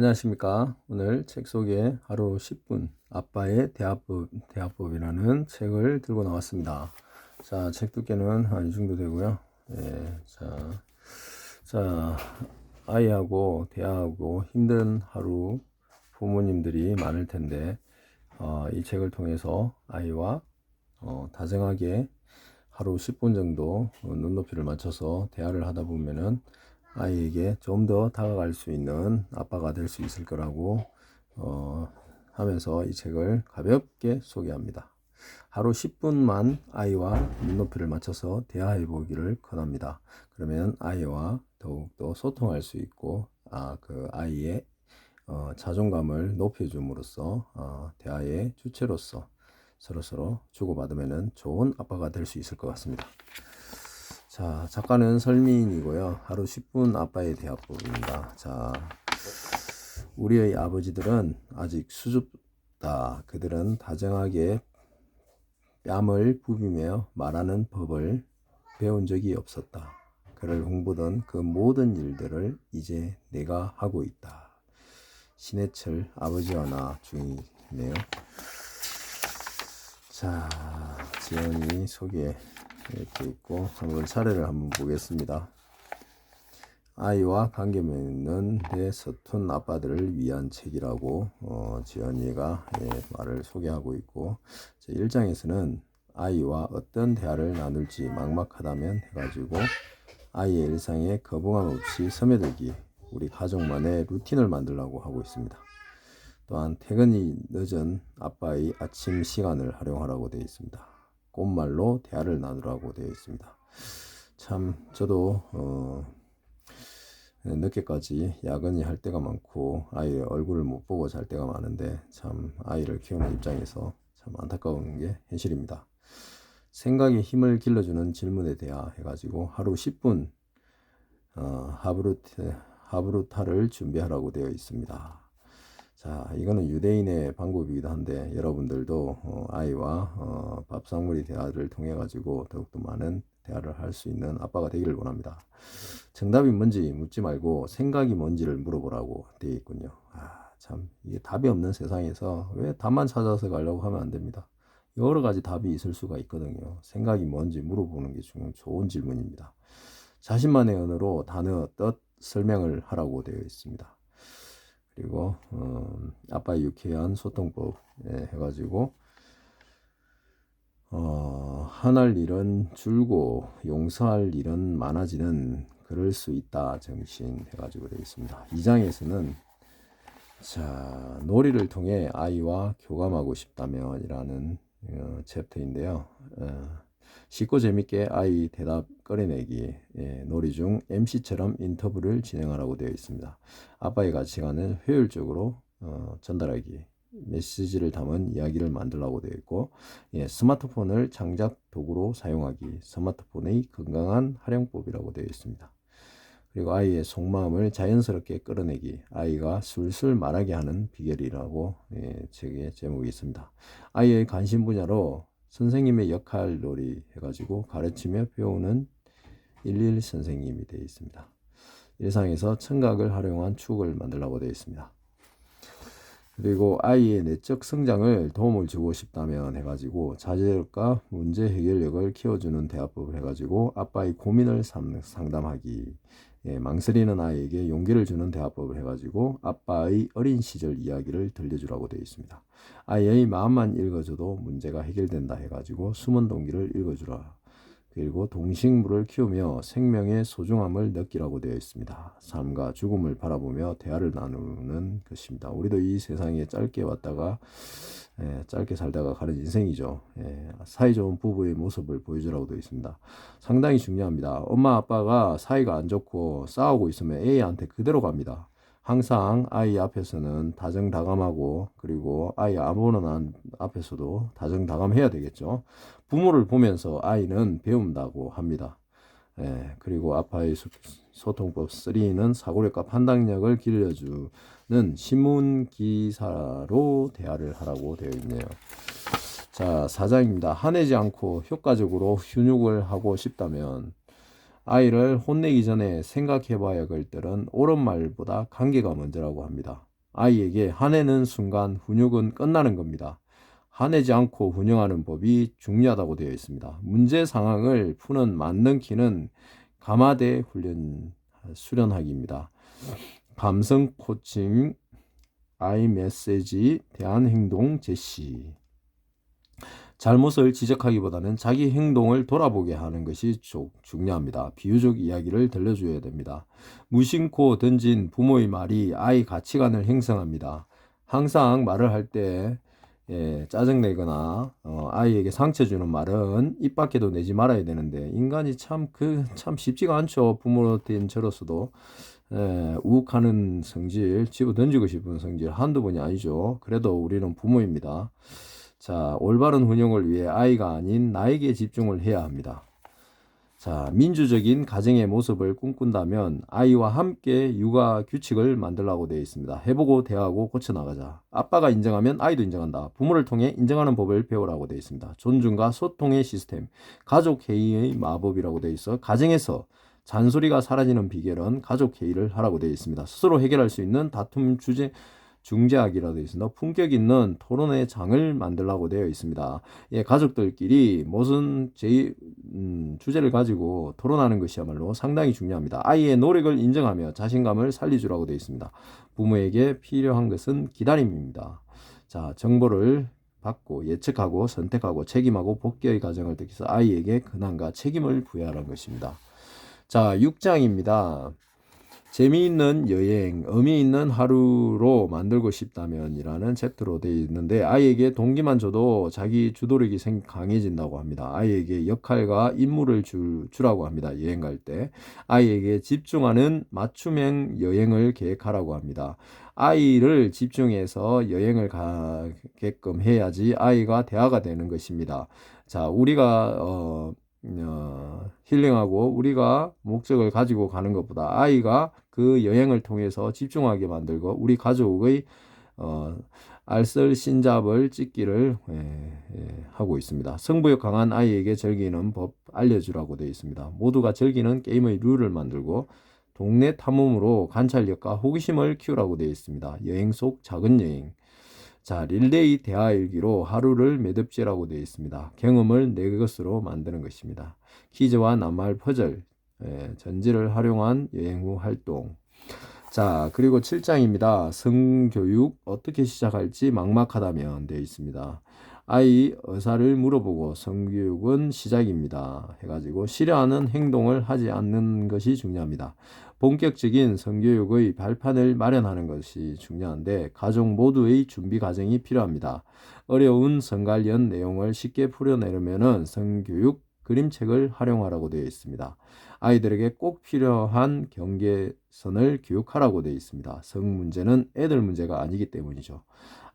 안녕하십니까. 오늘 책 소개 하루 10분 아빠의 대화법, 대화법이라는 책을 들고 나왔습니다. 자, 책 두께는 한 이 정도 되고요. 예, 자, 자, 아이하고 대화하고 힘든 하루 부모님들이 많을 텐데, 어, 이 책을 통해서 아이와 어, 다정하게 하루 10분 정도 어, 눈높이를 맞춰서 대화를 하다 보면은 아이에게 좀 더 다가갈 수 있는 아빠가 될 수 있을 거라고 어, 하면서 이 책을 가볍게 소개합니다. 하루 10분만 아이와 눈높이를 맞춰서 대화해 보기를 권합니다. 그러면 아이와 더욱더 소통할 수 있고 아, 그 아이의 어, 자존감을 높여줌으로써 어, 대화의 주체로서 서로서로 주고받으면 좋은 아빠가 될 수 있을 것 같습니다. 자, 작가는 설민이고요. 하루 10분 아빠의 대화법입니다. 자, 우리의 아버지들은 아직 수줍다. 그들은 다정하게 뺨을 부비며 말하는 법을 배운 적이 없었다. 그를 홍보던 그 모든 일들을 이제 내가 하고 있다. 신해철 아버지와 나 중이네요. 자, 지연이 소개 이렇게 있고 한번 사례를 한번 보겠습니다. 아이와 관계 맺는 내 서툰 아빠들을 위한 책이라고 어, 지연이가 예, 말을 소개하고 있고 제 1장에서는 아이와 어떤 대화를 나눌지 막막하다면 해가지고 아이의 일상에 거부감 없이 스며들기 우리 가족만의 루틴을 만들라고 하고 있습니다. 또한 퇴근이 늦은 아빠의 아침 시간을 활용하라고 되어 있습니다. 꽃말로 대화를 나누라고 되어 있습니다. 참 저도 어, 늦게까지 야근이 할 때가 많고 아이의 얼굴을 못 보고 잘 때가 많은데 참 아이를 키우는 입장에서 참 안타까운 게 현실입니다. 생각에 힘을 길러주는 질문에 대하 해가지고 하루 10분 어, 하브루트, 하브루타를 준비하라고 되어 있습니다. 자, 이거는 유대인의 방법이기도 한데 여러분들도 어, 아이와 어, 밥상머리 대화를 통해 가지고 더욱더 많은 대화를 할 수 있는 아빠가 되기를 원합니다. 정답이 뭔지 묻지 말고 생각이 뭔지를 물어보라고 되어 있군요. 아, 참 이게 답이 없는 세상에서 왜 답만 찾아서 가려고 하면 안 됩니다. 여러 가지 답이 있을 수가 있거든요. 생각이 뭔지 물어보는 게 중요한 좋은 질문입니다. 자신만의 언어로 단어, 뜻, 설명을 하라고 되어 있습니다. 그리고 어, 아빠의 유쾌한 소통법 예, 해가지고 어, 하날 일은 줄고 용서할 일은 많아지는 그럴 수 있다 정신 해가지고 되어 있습니다. 2장에서는 자 놀이를 통해 아이와 교감하고 싶다면이라는 어, 챕터인데요. 어, 쉽고 재밌게 아이 대답 꺼내내기 예, 놀이 중 MC처럼 인터뷰를 진행하라고 되어 있습니다. 아빠의 가치관을 효율적으로 어, 전달하기 메시지를 담은 이야기를 만들라고 되어 있고 예, 스마트폰을 장작 도구로 사용하기 스마트폰의 건강한 활용법이라고 되어 있습니다. 그리고 아이의 속마음을 자연스럽게 끌어내기 아이가 술술 말하게 하는 비결이라고 예, 책의 제목이 있습니다. 아이의 관심 분야로 선생님의 역할 놀이 해가지고 가르치며 배우는 일일 선생님이 되어 있습니다. 일상에서 청각을 활용한 추억을 만들라고 되어 있습니다. 그리고 아이의 내적 성장을 도움을 주고 싶다면 해가지고 자제력과 문제 해결력을 키워주는 대화법을 해가지고 아빠의 고민을 상담하기 예, 망설이는 아이에게 용기를 주는 대화법을 해가지고 아빠의 어린 시절 이야기를 들려주라고 되어 있습니다. 아이의 마음만 읽어줘도 문제가 해결된다 해가지고 숨은 동기를 읽어주라. 그리고 동식물을 키우며 생명의 소중함을 느끼라고 되어 있습니다. 삶과 죽음을 바라보며 대화를 나누는 것입니다. 우리도 이 세상에 짧게 왔다가 예, 짧게 살다가 가는 인생이죠. 예, 사이 좋은 부부의 모습을 보여주라고 되어 있습니다. 상당히 중요합니다. 엄마 아빠가 사이가 안 좋고 싸우고 있으면 A한테 그대로 갑니다. 항상 아이 앞에서는 다정다감하고 그리고 아이 아무나 앞에서도 다정다감해야 되겠죠. 부모를 보면서 아이는 배운다고 합니다. 예, 그리고 아빠의 소통법 3는 사고력과 판단력을 길러주는 신문 기사로 대화를 하라고 되어 있네요. 자, 사장입니다. 화내지 않고 효과적으로 훈육을 하고 싶다면 아이를 혼내기 전에 생각해 봐야 할 것들은 옳은 말보다 관계가 먼저라고 합니다. 아이에게 화내는 순간 훈육은 끝나는 겁니다. 화내지 않고 훈육하는 법이 중요하다고 되어 있습니다. 문제 상황을 푸는 만능 키는 가마대 훈련 수련하기입니다. 감성 코칭 아이 메시지 대한 행동 제시 잘못을 지적하기보다는 자기 행동을 돌아보게 하는 것이 중요합니다. 비유적 이야기를 들려줘야 됩니다. 무심코 던진 부모의 말이 아이 가치관을 형성합니다. 항상 말을 할때 예, 짜증내거나 어, 아이에게 상처 주는 말은 입 밖에도 내지 말아야 되는데 인간이 참 그참 쉽지가 않죠. 부모로 된 저로서도 예, 우욱하는 성질, 집어 던지고 싶은 성질 한두 번이 아니죠. 그래도 우리는 부모입니다. 자, 올바른 운영을 위해 아이가 아닌 나에게 집중을 해야 합니다. 자, 민주적인 가정의 모습을 꿈꾼다면 아이와 함께 육아 규칙을 만들라고 되어 있습니다. 해보고 대하고 고쳐나가자. 아빠가 인정하면 아이도 인정한다. 부모를 통해 인정하는 법을 배우라고 되어 있습니다. 존중과 소통의 시스템, 가족 회의의 마법이라고 되어 있어 가정에서 잔소리가 사라지는 비결은 가족 회의를 하라고 되어 있습니다. 스스로 해결할 수 있는 다툼 주제 중재하기라 되어 있습니다. 품격 있는 토론의 장을 만들라고 되어 있습니다. 예, 가족들끼리 무슨 제, 음, 주제를 가지고 토론하는 것이야말로 상당히 중요합니다. 아이의 노력을 인정하며 자신감을 살리주라고 되어 있습니다. 부모에게 필요한 것은 기다림입니다. 자, 정보를 받고 예측하고 선택하고 책임하고 복귀의 과정을 듣기서 아이에게 근황과 책임을 부여하는 것입니다. 자, 6장입니다. 재미있는 여행, 의미 있는 하루로 만들고 싶다면이라는 챕터로 되어 있는데 아이에게 동기만 줘도 자기 주도력이 생 강해진다고 합니다. 아이에게 역할과 임무를 주, 주라고 합니다. 여행 갈 때. 아이에게 집중하는 맞춤형 여행을 계획하라고 합니다. 아이를 집중해서 여행을 가게끔 해야지 아이가 대화가 되는 것입니다. 자, 우리가 어 어, 힐링하고 우리가 목적을 가지고 가는 것보다 아이가 그 여행을 통해서 집중하게 만들고 우리 가족의 어, 알쓸 신잡을 찍기를 예, 예, 하고 있습니다. 성부욕 강한 아이에게 즐기는 법 알려주라고 되어 있습니다. 모두가 즐기는 게임의 룰을 만들고 동네 탐험으로 관찰력과 호기심을 키우라고 되어 있습니다. 여행 속 작은 여행. 자, 릴레이 대화 일기로 하루를 매듭지라고 되어 있습니다. 경험을 내 것으로 만드는 것입니다. 퀴즈와 낱말 퍼즐, 예, 전지를 활용한 여행 후 활동. 자, 그리고 7장입니다. 성교육 어떻게 시작할지 막막하다면 되어 있습니다. 아이 의사를 물어보고 성교육은 시작입니다. 해가지고 싫어하는 행동을 하지 않는 것이 중요합니다. 본격적인 성교육의 발판을 마련하는 것이 중요한데 가족 모두의 준비 과정이 필요합니다. 어려운 성관련 내용을 쉽게 풀어내려면 성교육 그림책을 활용하라고 되어 있습니다. 아이들에게 꼭 필요한 경계선을 교육하라고 되어 있습니다. 성 문제는 애들 문제가 아니기 때문이죠.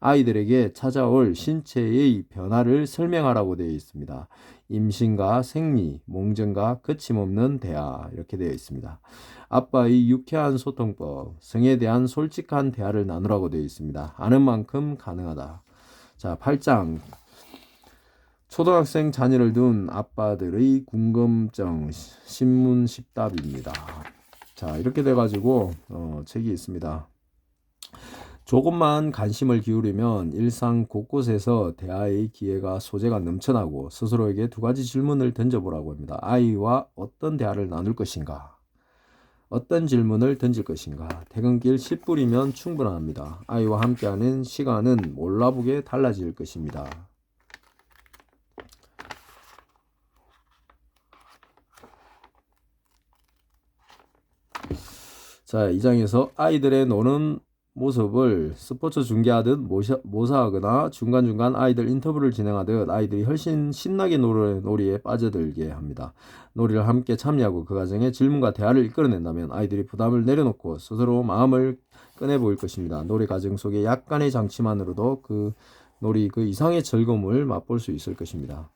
아이들에게 찾아올 신체의 변화를 설명하라고 되어 있습니다. 임신과 생리, 몽정과 거침없는 대화 이렇게 되어 있습니다. 아빠의 유쾌한 소통법, 성에 대한 솔직한 대화를 나누라고 되어 있습니다. 아는 만큼 가능하다. 자, 8장 초등학생 자녀를 둔 아빠들의 궁금증 신문 십답입니다. 자, 이렇게 돼 가지고 어, 책이 있습니다. 조금만 관심을 기울이면 일상 곳곳에서 대화의 기회가 소재가 넘쳐나고 스스로에게 두 가지 질문을 던져보라고 합니다. 아이와 어떤 대화를 나눌 것인가? 어떤 질문을 던질 것인가? 퇴근길 10분이면 충분합니다. 아이와 함께하는 시간은 몰라보게 달라질 것입니다. 자, 이 장에서 아이들의 노는 모습을 스포츠 중계하듯 모사, 모사하거나 중간중간 아이들 인터뷰를 진행하듯 아이들이 훨씬 신나게 놀이, 놀이에 빠져들게 합니다. 놀이를 함께 참여하고 그 과정에 질문과 대화를 이끌어낸다면 아이들이 부담을 내려놓고 스스로 마음을 꺼내 보일 것입니다. 놀이 과정 속에 약간의 장치만으로도 그 놀이 그 이상의 즐거움을 맛볼 수 있을 것입니다.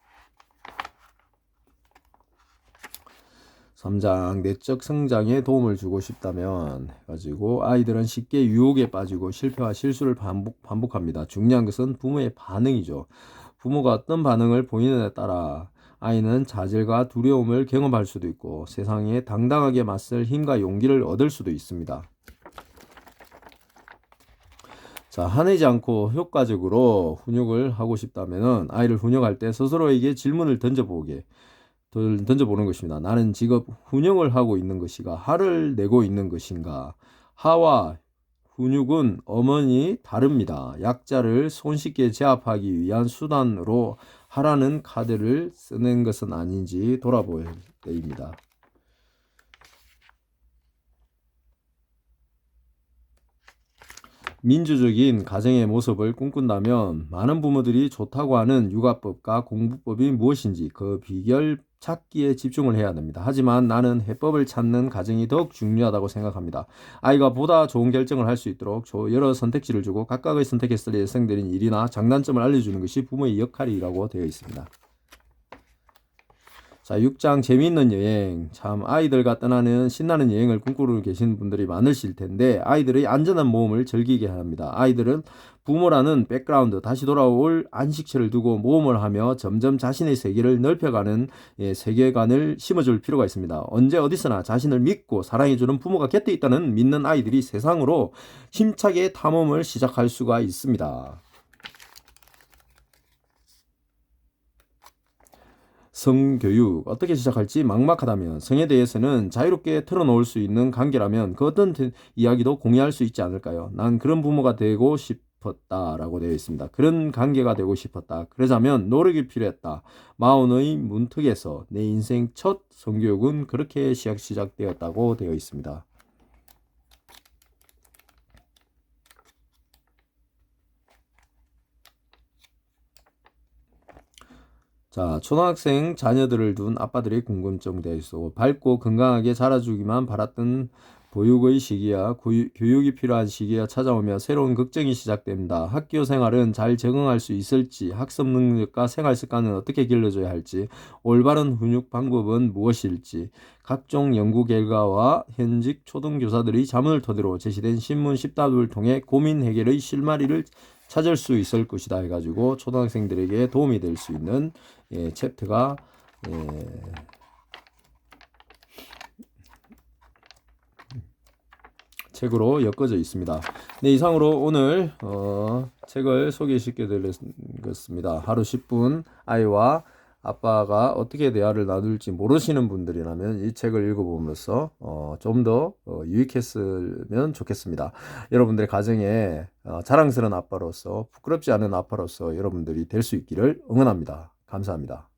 3장 내적 성장에 도움을 주고 싶다면 가지고 아이들은 쉽게 유혹에 빠지고 실패와 실수를 반복, 반복합니다. 중요한 것은 부모의 반응이죠. 부모가 어떤 반응을 보이느냐에 따라 아이는 좌절과 두려움을 경험할 수도 있고 세상에 당당하게 맞설 힘과 용기를 얻을 수도 있습니다. 자, 화내지 않고 효과적으로 훈육을 하고 싶다면은 아이를 훈육할 때 스스로에게 질문을 던져보게 던- 던져보는 것입니다. 나는 직업 훈육을 하고 있는 것이가 화를 내고 있는 것인가? 하와 훈육은 어머니 다릅니다. 약자를 손쉽게 제압하기 위한 수단으로 하라는 카드를 쓰는 것은 아닌지 돌아볼 때입니다. 민주적인 가정의 모습을 꿈꾼다면 많은 부모들이 좋다고 하는 육아법과 공부법이 무엇인지 그 비결 찾기에 집중을 해야 됩니다. 하지만 나는 해법을 찾는 가정이 더욱 중요하다고 생각합니다. 아이가 보다 좋은 결정을 할 수 있도록 저 여러 선택지를 주고 각각의 선택했을 때 예상되는 일이나 장단점을 알려주는 것이 부모의 역할이라고 되어 있습니다. 자, 6장 재미있는 여행. 참 아이들과 떠나는 신나는 여행을 꿈꾸고 계신 분들이 많으실 텐데 아이들의 안전한 모험을 즐기게 합니다. 아이들은 부모라는 백그라운드 다시 돌아올 안식처를 두고 모험을 하며 점점 자신의 세계를 넓혀가는 예, 세계관을 심어줄 필요가 있습니다. 언제 어디서나 자신을 믿고 사랑해주는 부모가 곁에 있다는 믿는 아이들이 세상으로 힘차게 탐험을 시작할 수가 있습니다. 성교육 어떻게 시작할지 막막하다면 성에 대해서는 자유롭게 털어놓을 수 있는 관계라면 그 어떤 대- 이야기도 공유할 수 있지 않을까요? 난 그런 부모가 되고 싶었다라고 되어 있습니다. 그런 관계가 되고 싶었다. 그러자면 노력이 필요했다. 마온의 문턱에서 내 인생 첫 성교육은 그렇게 시작 시작되었다고 되어 있습니다. 자, 초등학생 자녀들을 둔 아빠들의 궁금증에 대해서 밝고 건강하게 자라주기만 바랐던 보육의 시기야 교육이 필요한 시기가 찾아오며 새로운 걱정이 시작됩니다. 학교 생활은 잘 적응할 수 있을지, 학습 능력과 생활 습관은 어떻게 길러줘야 할지, 올바른 훈육 방법은 무엇일지, 각종 연구 결과와 현직 초등교사들이 자문을 토대로 제시된 신문 10답을 통해 고민 해결의 실마리를 찾을 수 있을 것이다 해가지고 초등학생들에게 도움이 될 수 있는 예, 챕터가 예, 책으로 엮어져 있습니다. 네, 이상으로 오늘 어, 책을 소개시켜 드렸습니다. 하루 10분 아이와 아빠가 어떻게 대화를 나눌지 모르시는 분들이라면 이 책을 읽어봄으로써 어, 좀더 어, 유익했으면 좋겠습니다. 여러분들의 가정에 어, 자랑스러운 아빠로서 부끄럽지 않은 아빠로서 여러분들이 될 수 있기를 응원합니다. 감사합니다.